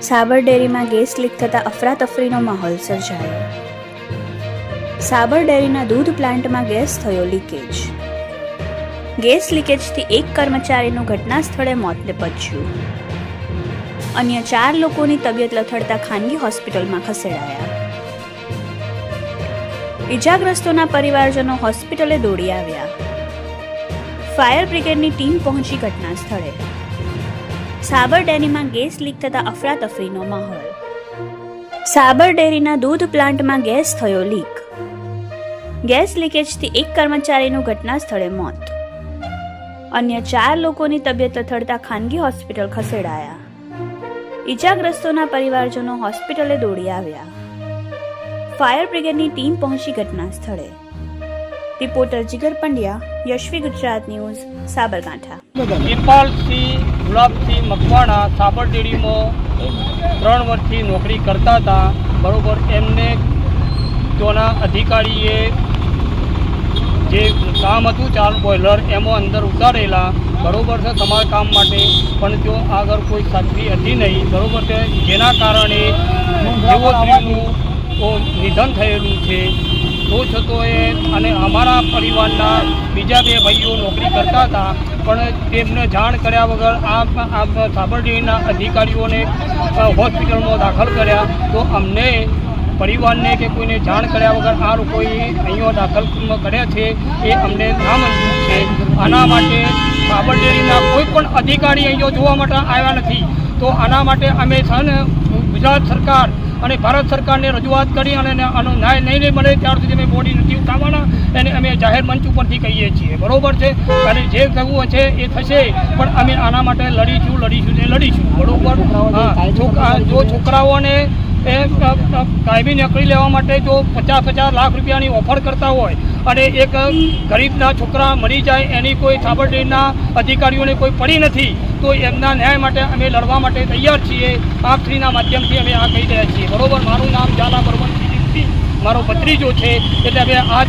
સાબર ડેરીમાં gas leak થતાં અફરાતફરીનો માહોલ સર્જાયો. સાબર ડેરીના દૂધ પ્લાન્ટમાં ગેસ થયો લીકેજ. ગેસ લીકેજથી એક કર્મચારીનું ઘટના સ્થળે મોત નિપજ્યું. અન્ય ચાર લોકોની તબિયત લથડતા ખાનગી હોસ્પિટલમાં ખસેડાયા. ઇજાગ્રસ્તોના પરિવારજનો હોસ્પિટલે દોડી આવ્યા. ફાયર બ્રિગેડની ટીમ પહોંચી ઘટના સ્થળે. સાબર ડેરીમાં ગેસ લીક થતાં અફરાતફરીનો માહોલ. સાબર ડેરીના દૂધ પ્લાન્ટમાં ગેસ થયો લીક. ગેસ લીકેજથી એક કર્મચારીનું ઘટના સ્થળે મોત. અન્ય ચાર લોકોની તબિયત લથડતા ખાનગી હોસ્પિટલ ખસેડાયા. ઈજાગ્રસ્તોના પરિવારજનો હોસ્પિટલે દોડી આવ્યા. ફાયર બ્રિગેડની ટીમ પહોંચી ઘટના સ્થળે. Reporter Jigar Pandya, Yashvi Gujarat news, Sabarkantha. ઇરપાલસિંહ Gulabsinh Makwana Sabar ડેરીમાં ત્રણ વર્ષથી નોકરી કરતા હતા. બરોબર, એમને ત્યાંના અધિકારીએ જે કામ હતું, ચાલ બોઇલર એમાં અંદર ઉતારેલા. બરોબર છે, તમારા કામ માટે, પણ જો આગળ કોઈ સાચવી હતી નહીં. બરોબર છે, જેના કારણે જેવો સ્ત્રીનું નિધન થયેલું છે. તો છતો એ અને અમારા પરિવારના બીજા બે ભાઈઓ નોકરી કરતા હતા, પણ તેમને જાણ કર્યા વગર આ સાબરડીના અધિકારીઓને હોસ્પિટલમાં દાખલ કર્યા. તો અમને પરિવારને કે કોઈને જાણ કર્યા વગર આ લોકોએ અહીંયા દાખલ કર્યા છે, એ અમને ના મંજૂર છે. આના માટે સાબરડેરીના કોઈ પણ અધિકારી અહીંયા જોવા માટે આવ્યા નથી. તો આના માટે અમે છે ગુજરાત સરકાર અને ભારત સરકારને રજૂઆત કરી અને આનો ન્યાય નહીં નહીં મળે ત્યાર સુધી અમે બોડી નથી ઉઠાવવાના. એને અમે જાહેર મંચ ઉપરથી કહીએ છીએ. બરોબર છે? અને જે થવું છે એ થશે, પણ અમે આના માટે લડીશું લડીશું ને લડીશું. બરોબર? હા. જો છોકરાઓને એ કાયમી નોકરી લેવા માટે જો પચાસ પચાસ લાખ રૂપિયાની ઓફર કરતા હોય અને એક ગરીબના છોકરા મરી જાય એની કોઈ સાબરડેરીના અધિકારીઓને કોઈ પડી નથી તો એમના ન્યાય માટે અમે લડવા માટે તૈયાર છીએ. આપ શ્રીના માધ્યમથી અમે આ કહી રહ્યા છીએ. બરોબર? મારું નામ ઝાલા બરોબર મારો ભત્રીજો છે એટલે અમે આજ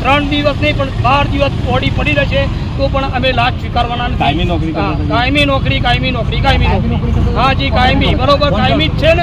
ત્રણ દિવસ નહીં પણ બાર દિવસ ઓડી પડી રહેશે તો પણ અમે લાજ સ્વીકારવાના કાયમી નોકરી છો? કાયમી નોકરી કાયમી નોકરી કાયમી નોકરી. હા જી કાયમી. બરોબર? કાયમી જ છે ને?